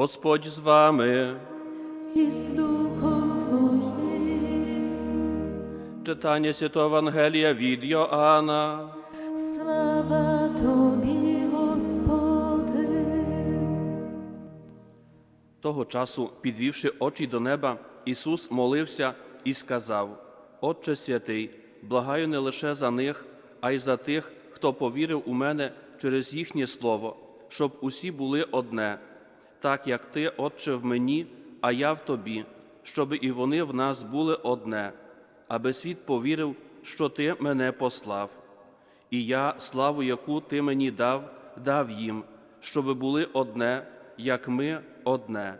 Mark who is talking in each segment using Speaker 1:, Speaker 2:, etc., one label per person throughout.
Speaker 1: Господь з вами.
Speaker 2: і з Духом Твоїм.
Speaker 1: Читання Святого Евангелія від Йоанна.
Speaker 2: Слава Тобі, Господи.
Speaker 1: Того часу, підвівши очі до неба, Ісус молився і сказав: Отче святий, благаю не лише за них, а й за тих, хто повірив у мене через їхнє слово, щоб усі були одне, так як ти, Отче, в мені, а я в тобі, щоб і вони в нас були одне, аби світ повірив, що ти мене послав. І я славу, яку ти мені дав, дав їм, щоби були одне, як ми одне.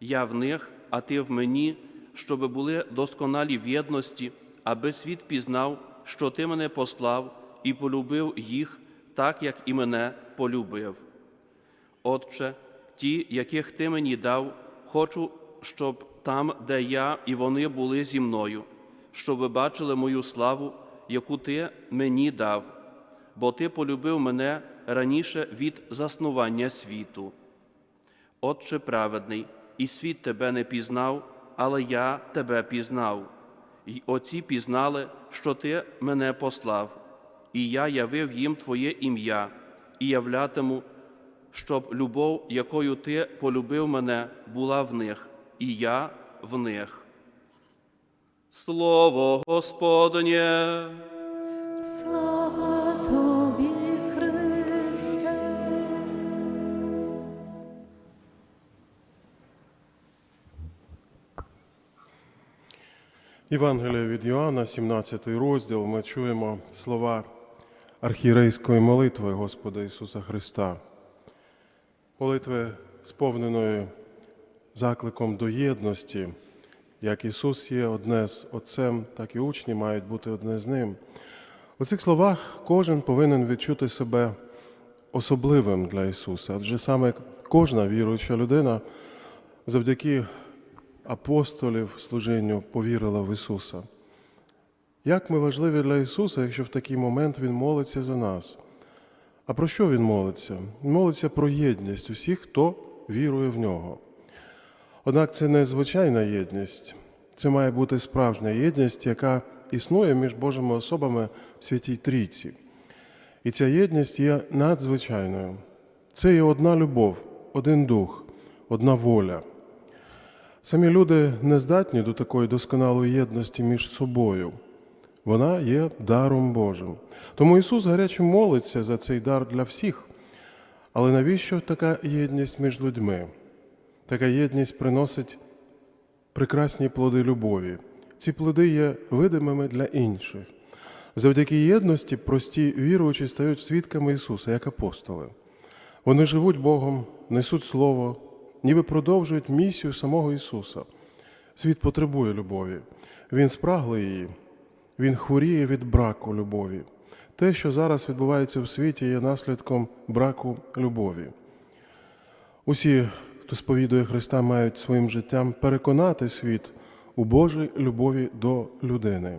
Speaker 1: Я в них, а ти в мені, щоби були досконалі в єдності, аби світ пізнав, що ти мене послав і полюбив їх, так як і мене полюбив. Отче, ті, яких ти мені дав, хочу, щоб там, де я і вони були зі мною, щоб ви бачили мою славу, яку ти мені дав, бо ти полюбив мене раніше від заснування світу. Отче праведний, і світ тебе не пізнав, але я тебе пізнав. І оці пізнали, що ти мене послав, і я явив їм Твоє ім'я, і являтиму, щоб любов, якою ти полюбив мене, була в них, і я в них. Слово Господнє.
Speaker 2: Слава Тобі, Христе.
Speaker 3: Євангелія від Йоанна, 17 розділ, ми чуємо слова архієрейської молитви Господа Ісуса Христа, молитви, сповненої закликом до єдності. Як Ісус є одне з Отцем, так і учні мають бути одне з Ним. У цих словах кожен повинен відчути себе особливим для Ісуса, адже саме кожна віруюча людина завдяки апостолів служінню повірила в Ісуса. Як ми важливі для Ісуса, якщо в такий момент Він молиться за нас? А про що Він молиться? Він молиться про єдність усіх, хто вірує в нього. Однак це не звичайна єдність, це має бути справжня єдність, яка існує між Божими особами в Святій Трійці. І ця єдність є надзвичайною. Це є одна любов, один дух, одна воля. Самі люди не здатні до такої досконалої єдності між собою. Вона є даром Божим. Тому Ісус гаряче молиться за цей дар для всіх. Але навіщо така єдність між людьми? Така єдність приносить прекрасні плоди любові. Ці плоди є видимими для інших. Завдяки єдності прості віруючі стають свідками Ісуса, як апостоли. Вони живуть Богом, несуть Слово, ніби продовжують місію самого Ісуса. Світ потребує любові. Він спраглий її, він хворіє від браку любові. Те, що зараз відбувається в світі, є наслідком браку любові. Усі, хто сповідує Христа, мають своїм життям переконати світ у Божій любові до людини,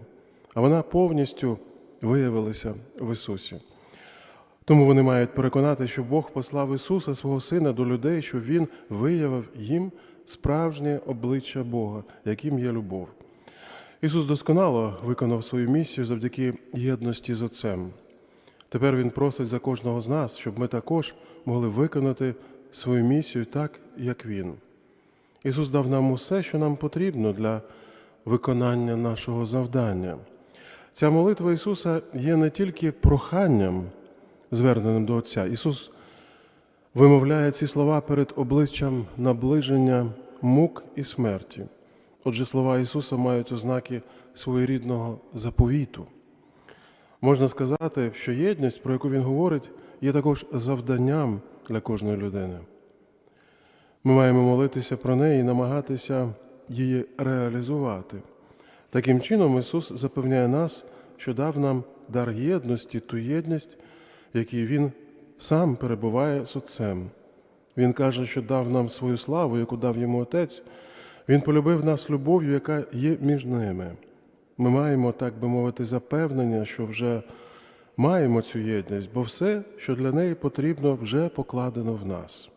Speaker 3: а вона повністю виявилася в Ісусі. Тому вони мають переконати, що Бог послав Ісуса, свого Сина, до людей, щоб Він виявив їм справжнє обличчя Бога, яким є любов. Ісус досконало виконав свою місію завдяки єдності з Отцем. Тепер Він просить за кожного з нас, щоб ми також могли виконати свою місію так, як Він. Ісус дав нам усе, що нам потрібно для виконання нашого завдання. Ця молитва Ісуса є не тільки проханням, зверненим до Отця. Ісус вимовляє ці слова перед обличчям наближення мук і смерті. Отже, слова Ісуса мають ознаки своєрідного заповіту. Можна сказати, що єдність, про яку Він говорить, є також завданням для кожної людини. Ми маємо молитися про неї і намагатися її реалізувати. Таким чином, Ісус запевняє нас, що дав нам дар єдності, ту єдність, якій Він сам перебуває з Отцем. Він каже, що дав нам свою славу, яку дав йому Отець. Він полюбив нас любов'ю, яка є між ними. Ми маємо, так би мовити, запевнення, що вже маємо цю єдність, бо все, що для неї потрібно, вже покладено в нас.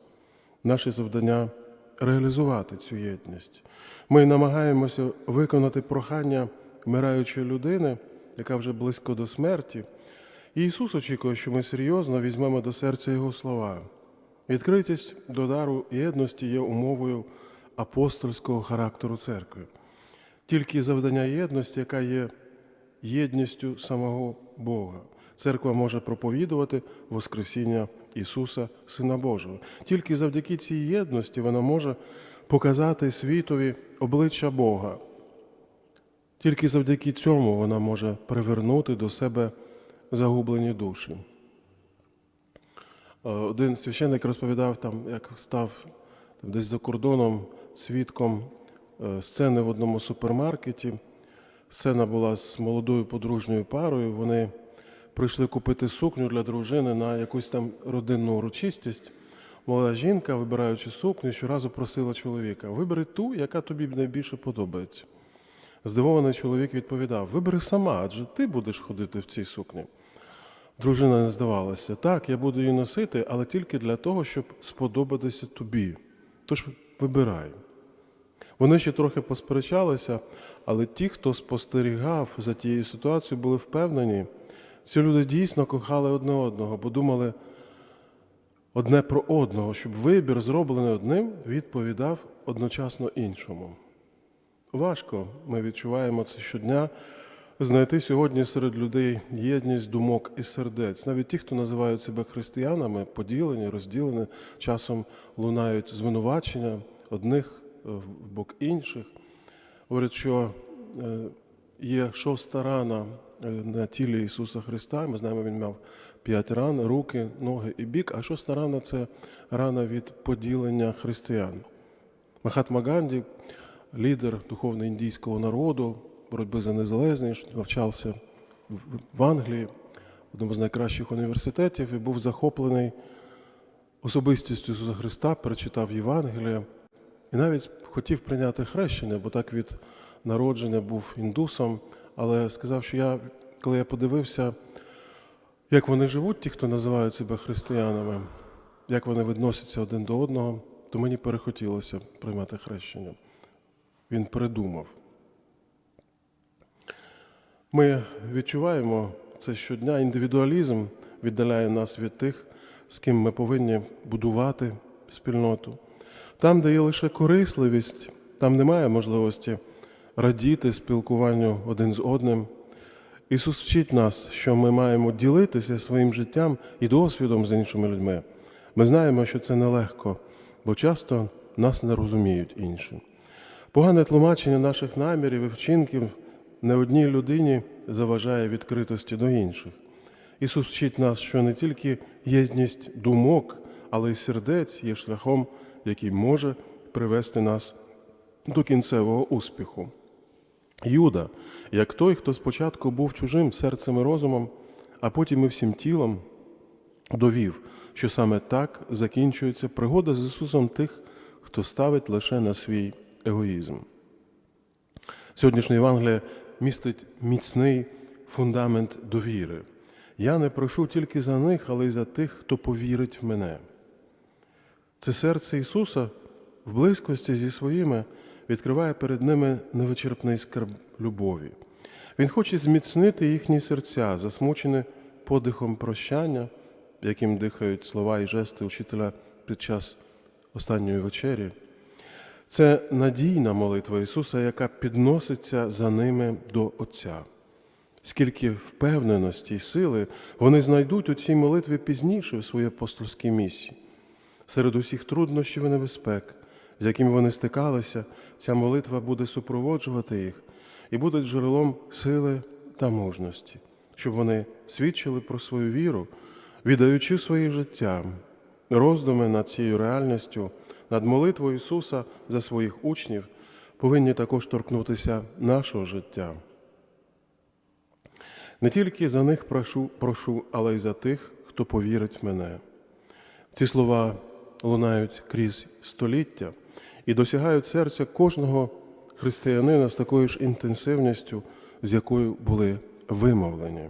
Speaker 3: Наше завдання реалізувати цю єдність. Ми намагаємося виконати прохання вмираючої людини, яка вже близько до смерті. І Ісус очікує, що ми серйозно візьмемо до серця Його слова. Відкритість до дару єдності є умовою апостольського характеру церкви. Тільки завдання єдності, яка є єдністю самого Бога. Церква може проповідувати Воскресіння Ісуса, Сина Божого. Тільки завдяки цій єдності вона може показати світові обличчя Бога. Тільки завдяки цьому вона може привернути до себе загублені душі. Е, Один священник розповідав, там, як став там, десь за кордоном свідком е, сцени в одному супермаркеті. Сцена була з молодою подружньою парою. Вони прийшли купити сукню для дружини на якусь там родинну урочистість. Молода жінка, вибираючи сукню, щоразу просила чоловіка: вибери ту, яка тобі найбільше подобається. Здивований чоловік відповідав: Вибери сама, адже ти будеш ходити в цій сукні. Дружина не здавалася. Так, я буду її носити, але тільки для того, щоб сподобатися тобі. Тож вибирай. Вони ще трохи посперечалися, але ті, хто спостерігав за тією ситуацією, були впевнені, ці люди дійсно кохали одне одного, бо думали одне про одного, щоб вибір, зроблений одним, відповідав одночасно іншому. Важко ми відчуваємо це щодня. Знайти сьогодні серед людей єдність думок і сердець. Навіть ті, хто називають себе християнами, поділені, розділені, часом лунають звинувачення одних в бок інших. Говорять, що е, є шоста рана е, на тілі Ісуса Христа. Ми знаємо, Він мав п'ять ран, руки, ноги і бік, а шоста рана це рана від поділення християн. Махатма Ганді, лідер духовно індійського народу, боротьби за незалежність, навчався в- Англії, в одному з найкращих університетів, і був захоплений особистістю Ісуса Христа, перечитав Євангеліє і навіть хотів прийняти хрещення, бо так від народження був індусом, але сказав, що я, коли я подивився, як вони живуть, ті, хто називають себе християнами, як вони відносяться один до одного, то мені перехотілося приймати хрещення. Він передумав. Ми відчуваємо це щодня. Індивідуалізм віддаляє нас від тих, з ким ми повинні будувати спільноту. Там, де є лише корисливість, там немає можливості радіти спілкуванню один з одним. Ісус вчить нас, що ми маємо ділитися своїм життям і досвідом з іншими людьми. Ми знаємо, що це нелегко, бо часто нас не розуміють інші. Погане тлумачення наших намірів і вчинків не одній людині заважає відкритості до інших. Ісус вчить нас, що не тільки єдність думок, але й сердець є шляхом, який може привести нас до кінцевого успіху. Юда, як той, хто спочатку був чужим серцем і розумом, а потім і всім тілом, довів, що саме так закінчується пригода з Ісусом тих, хто ставить лише на свій егоїзм. Сьогоднішнє Євангеліє містить міцний фундамент довіри. Я не прошу тільки за них, але й за тих, хто повірить в мене. Це серце Ісуса в близькості зі своїми відкриває перед ними невичерпний скарб любові. Він хоче зміцнити їхні серця, засмучені подихом прощання, яким дихають слова і жести учителя під час останньої вечері. Це надійна молитва Ісуса, яка підноситься за ними до Отця. Скільки впевненості і сили вони знайдуть у цій молитві пізніше в своїй апостольській місії. Серед усіх труднощів і небезпек, з якими вони стикалися, ця молитва буде супроводжувати їх і буде джерелом сили та мужності, щоб вони свідчили про свою віру, віддаючи своє життя, роздуми над цією реальністю, над молитвою Ісуса за своїх учнів повинні також торкнутися нашого життя. Не тільки за них прошу, прошу, але й за тих, хто повірить в мене. Ці слова лунають крізь століття і досягають серця кожного християнина з такою ж інтенсивністю, з якою були вимовлені.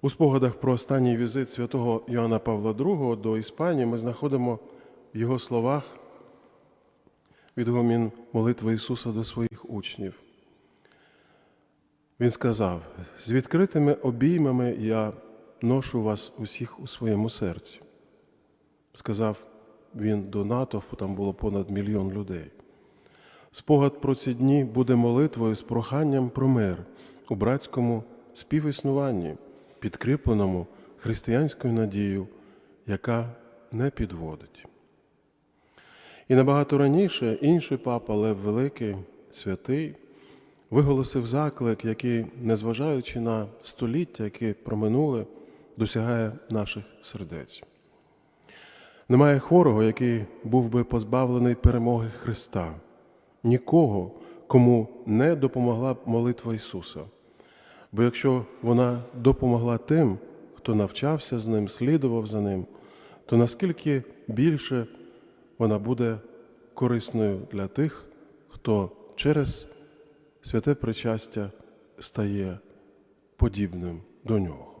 Speaker 3: У спогадах про останній візит святого Йоанна Павла II до Іспанії ми знаходимо в його словах відгомін молитви Ісуса до своїх учнів. Він сказав: з відкритими обіймами я ношу вас усіх у своєму серці. Сказав він до натовпу, там було понад мільйон людей. Спогад про ці дні буде молитвою з проханням про мир у братському співіснуванні, підкріпленому християнською надією, яка не підводить. І набагато раніше інший папа Лев Великий, святий, виголосив заклик, який, незважаючи на століття, які проминули, досягає наших сердець. Немає хворого, який був би позбавлений перемоги Христа, нікого, кому не допомогла б молитва Ісуса. Бо якщо вона допомогла тим, хто навчався з ним, слідував за ним, то наскільки більше вона буде корисною для тих, хто через святе причастя стає подібним до нього.